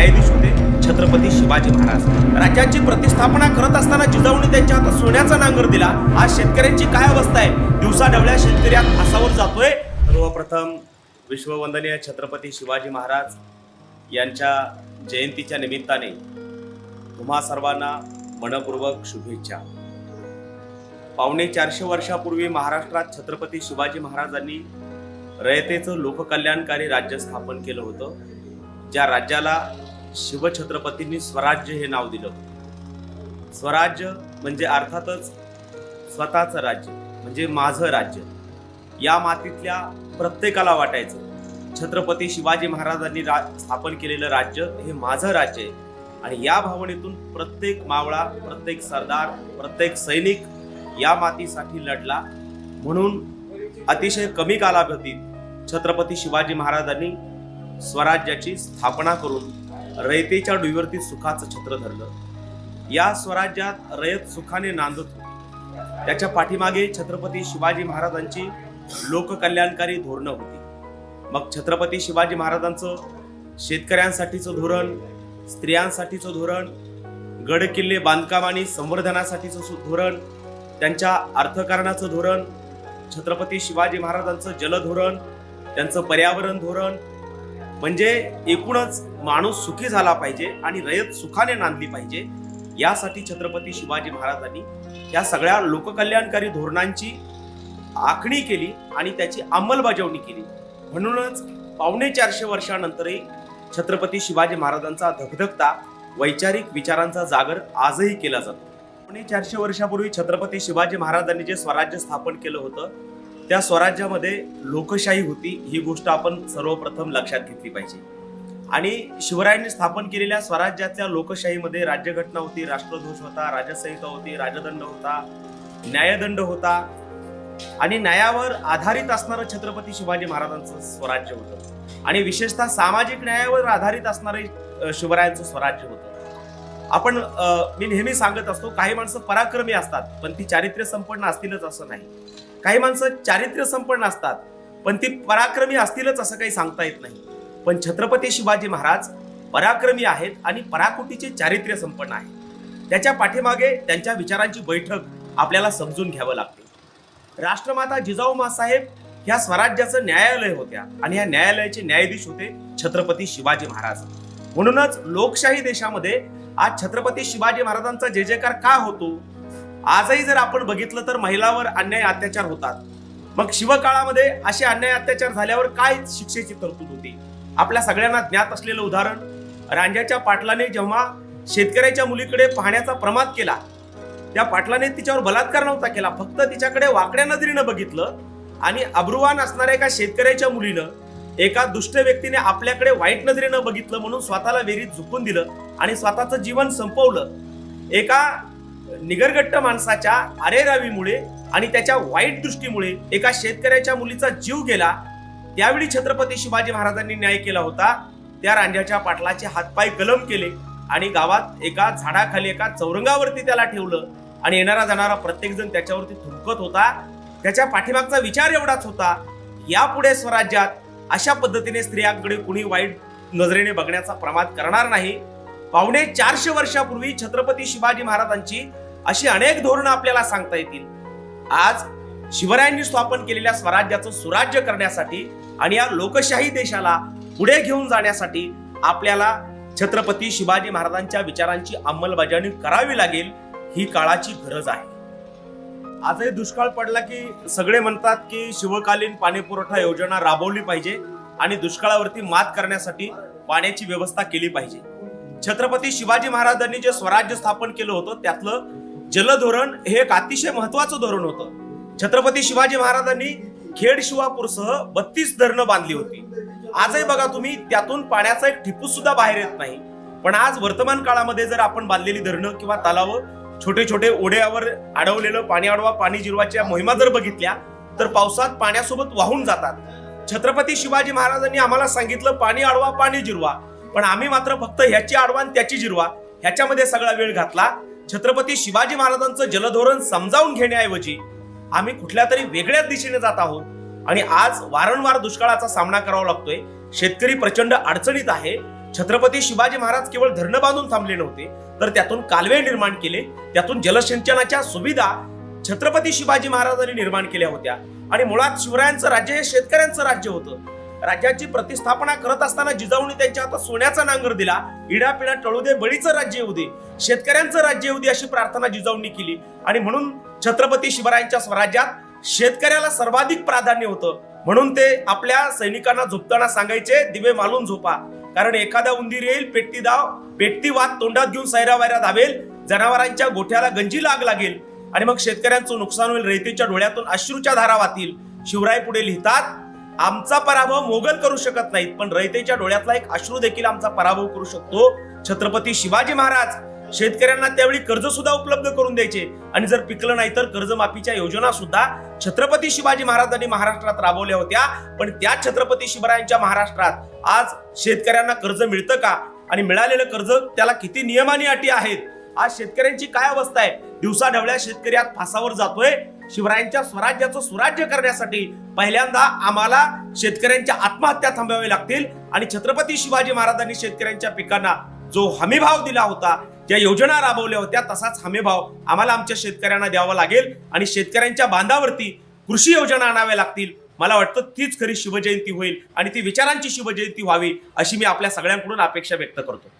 न्यायाधीश होते छत्रपती शिवाजी महाराज. राज्याची प्रतिस्थापना करत असताना जिजाऊने त्यांच्या हातात सोन्याचा नांगर दिला. आज शेतकऱ्यांची काय अवस्था आहे? दिवसा ढवळ्या शेतकऱ्या फासावर जातोय. सर्वप्रथम विश्ववंदनीय छत्रपती शिवाजी महाराज यांच्या जयंतीच्या निमित्ताने तुम्हा सर्वांना मनपूर्वक शुभेच्छा. पावणे चारशे वर्षापूर्वी महाराष्ट्रात छत्रपती शिवाजी महाराजांनी रयतेचं लोककल्याणकारी राज्य स्थापन केलं होतं. ज्या राज्याला शिवछत्रपतींनी स्वराज्य हे नाव दिलं होतं. स्वराज्य म्हणजे अर्थातच स्वतःचं राज्य म्हणजे माझं राज्य. या मातीतल्या प्रत्येकाला वाटायचं छत्रपती शिवाजी महाराजांनी रा स्थापन केलेलं राज्य हे माझं राज्य आहे. आणि या भावनेतून प्रत्येक मावळा प्रत्येक सरदार प्रत्येक सैनिक या मातीसाठी लढला. म्हणून अतिशय कमी कालावधीत छत्रपती शिवाजी महाराजांनी स्वराज्याची स्थापना करून रयतेच्या डुईवरती सुखाचं छत्र धरलं. या स्वराज्यात रयत सुखाने नांदत. होती त्याच्या पाठीमागे छत्रपती शिवाजी महाराजांची लोककल्याणकारी धोरणं होती. मग छत्रपती शिवाजी महाराजांचं शेतकऱ्यांसाठीचं धोरण स्त्रियांसाठीचं धोरण गड किल्ले बांधकाम आणि संवर्धनासाठीचं धोरण त्यांच्या अर्थकारणाचं धोरण छत्रपती शिवाजी महाराजांचं जलधोरण त्यांचं पर्यावरण धोरण म्हणजे एकूणच माणूस सुखी झाला पाहिजे आणि रयत सुखाने नांदली पाहिजे यासाठी छत्रपती शिवाजी महाराजांनी या सगळ्या लोककल्याणकारी धोरणांची आखणी केली आणि त्याची अंमलबजावणी केली. म्हणूनच पावणे चारशे वर्षानंतरही छत्रपती शिवाजी महाराजांचा धगधगता वैचारिक विचारांचा जागर आजही केला जातो. पावणे चारशे वर्षापूर्वी छत्रपती शिवाजी महाराजांनी जे स्वराज्य स्थापन केलं होतं त्या स्वराज्यामध्ये लोकशाही होती ही गोष्ट आपण सर्वप्रथम लक्षात घेतली पाहिजे. आणि शिवरायांनी स्थापन केलेल्या स्वराज्याच्या लोकशाहीमध्ये राज्यघटना होती राष्ट्रध्वज होता राजसंहिता होती राजदंड होता न्यायदंड होता. आणि न्यायावर आधारित असणारं छत्रपती शिवाजी महाराजांचं स्वराज्य होतं. आणि विशेषतः सामाजिक न्यायावर आधारित असणारे शिवरायांचं स्वराज्य होतं. आपण मी नेहमी सांगत असतो काही माणसं पराक्रमी असतात पण ती चारित्र्य संपन्न असतीलच असं नाही. काही माणसं चारित्र्य संपन्न असतात पण ती पराक्रमी असतीलच असं काही सांगता येत नाही. पण छत्रपती शिवाजी महाराज पराक्रमी आहेत आणि पराकुटीचे चारित्र्य संपन्न आहे. त्याच्या पाठीमागे त्यांच्या विचारांची बैठक आपल्याला समजून घ्यावं लागते. राष्ट्रमाता जिजाऊ मासाहेब ह्या स्वराज्याचं न्यायालय होत्या आणि ह्या न्यायालयाचे न्यायाधीश होते छत्रपती शिवाजी महाराज. म्हणूनच लोकशाही देशामध्ये आज छत्रपती शिवाजी महाराजांचा जय जयकार का होतो? आजही जर आपण बघितलं तर महिलावर अन्याय अत्याचार होतात. मग शिवकाळामध्ये असे अन्याय अत्याचार झाल्यावर काय शिक्षेची तरतूद होती? आपल्या सगळ्यांना ज्ञात असलेलं उदाहरण रांजाच्या पाटलाने जेव्हा शेतकऱ्याच्या मुलीकडे पाहण्याचा प्रमाद केला त्या पाटलाने तिच्यावर बलात्कार नव्हता केला फक्त तिच्याकडे वाकड्या नजरीनं बघितलं आणि अब्रुवान असणाऱ्या एका शेतकऱ्याच्या मुलीनं एका दुष्ट व्यक्तीने आपल्याकडे वाईट नजरेनं बघितलं म्हणून स्वतःला वेरीत झुकून दिलं आणि स्वतःचं जीवन संपवलं. एका निगरगट्ट माणसाच्या अरेरावीमुळे आणि त्याच्या वाईट दृष्टीमुळे एका शेतकऱ्याच्या मुलीचा जीव गेला. त्यावेळी छत्रपती शिवाजी महाराजांनी न्याय केला होता. त्या रांजाच्या पाटलाचे हातपाय कलम केले आणि गावात एका झाडाखाली एका चौरंगावरती त्याला ठेवलं आणि येणारा जाणारा प्रत्येक जण त्याच्यावरती थुंकत होता. त्याच्या पाठीमागचा विचार एवढाच होता यापुढे स्वराज्यात अशा पद्धतीने स्त्रियांकडे कुणी वाईट नजरेने बघण्याचा प्रमाद करणार नाही. पावणे चारशे वर्षापूर्वी छत्रपती शिवाजी महाराजांची अशी अनेक धोरणं आपल्याला सांगता येतील. आज शिवरायांनी स्थापन केलेल्या स्वराज्याचं सुराज्य करण्यासाठी आणि या लोकशाही देशाला पुढे घेऊन जाण्यासाठी आपल्याला छत्रपती शिवाजी महाराजांच्या विचारांची अंमलबजावणी करावी लागेल ही काळाची गरज आहे. आजही दुष्काळ पडला की सगळे म्हणतात की शिवकालीन पाणी पुरवठा योजना राबवली पाहिजे आणि दुष्काळावरती मात करण्यासाठी पाण्याची व्यवस्था केली पाहिजे. छत्रपती शिवाजी महाराजांनी जे स्वराज्य स्थापन केलं होतं त्यातलं जलधोरण हे एक अतिशय महत्वाचं धोरण होतं. छत्रपती शिवाजी महाराजांनी खेड शिवापूरसह बत्तीस धरणं बांधली होती. आजही बघा तुम्ही त्यातून पाण्याचा एक ठिपूस सुद्धा बाहेर येत नाही. पण आज वर्तमान काळामध्ये जर आपण बांधलेली धरणं किंवा तलाव छोटे छोटे ओढ्यावर अडवलेलं पाणी अडवा पाणी जिरवाच्या मोहिमा जर बघितल्या तर पावसात पाण्यासोबत वाहून जातात. छत्रपती शिवाजी महाराजांनी आम्हाला सांगितलं पाणी अडवा पाणी जिरवा. पण आम्ही मात्र फक्त ह्याची आडवान त्याची जिरवा. ह्याच्यामध्ये सगळा वेळ घातला. छत्रपती शिवाजी महाराजांचं जलधोरण समजावून घेण्याऐवजी आम्ही कुठल्या तरी वेगळ्याच दिशेने जात आहोत. आणि आज वारंवार दुष्काळाचा सामना करावा लागतोय. शेतकरी प्रचंड अडचणीत आहे. छत्रपती शिवाजी महाराज केवळ धरणं बांधून थांबले नव्हते तर त्यातून कालवे निर्माण केले. त्यातून जलसिंचनाच्या सुविधा छत्रपती शिवाजी महाराजांनी निर्माण केल्या होत्या. आणि मुळात शिवरायांचं राज्य हे शेतकऱ्यांचं राज्य होतं. राज्याची प्रतिस्थापना करत असताना जिजाऊने त्यांच्या हातात सोन्याचा नांगर दिला. इडापिडा टळू दे बळीचं राज्य येऊ दे. शेतकऱ्यांचं राज्य येऊ दे अशी प्रार्थना जिजाऊंनी केली. आणि म्हणून छत्रपती शिवरायांच्या स्वराज्यात शेतकऱ्याला सर्वाधिक प्राधान्य होतं. म्हणून ते आपल्या सैनिकांना झोपताना सांगायचे दिवे मालून झोपा. कारण एखादा उंदीर येईल पेटती दाव पेटती वाद तोंडात घेऊन सैरावैरा धावेल जनावरांच्या गोठ्याला गंजी लाग लागेल. आणि मग शेतकऱ्यांचं नुकसान होईल रेतीच्या डोळ्यातून अश्रूच्या धारा वाहतील. शिवराय पुढे लिहितात आमचा पराभव मोगल करू शकत नाहीत. पण रयतेच्या डोळ्यातला एक अश्रू देखील आमचा पराभव करू शकतो. छत्रपती शिवाजी महाराज शेतकऱ्यांना त्यावेळी कर्ज सुद्धा उपलब्ध करून द्यायचे. आणि जर पिकलं नाही तर कर्जमाफीच्या योजना सुद्धा छत्रपती शिवाजी महाराजांनी महाराष्ट्रात राबवल्या होत्या. पण त्या छत्रपती शिवरायांच्या महाराष्ट्रात आज शेतकऱ्यांना कर्ज मिळतं का? आणि मिळालेलं कर्ज त्याला किती नियम आणि अटी आहेत? आज शेतकऱ्यांची काय अवस्था आहे? दिवसा ढवळ्या शेतकरी आज फासावर जातोय. शिवरायांच्या स्वराज्याचं सुराज्य करण्यासाठी पहिल्यांदा आम्हाला शेतकऱ्यांच्या आत्महत्या थांबवाव्या लागतील. आणि छत्रपती शिवाजी महाराजांनी शेतकऱ्यांच्या पिकांना जो हमीभाव दिला होता ज्या योजना राबवल्या होत्या तसाच हमीभाव आम्हाला आमच्या शेतकऱ्यांना द्यावा लागेल. आणि शेतकऱ्यांच्या बांधावरती कृषी योजना आणाव्या लागतील. मला वाटतं तीच खरी शिवजयंती होईल आणि ती विचारांची शिवजयंती व्हावी अशी मी आपल्या सगळ्यांकडून अपेक्षा व्यक्त करतो.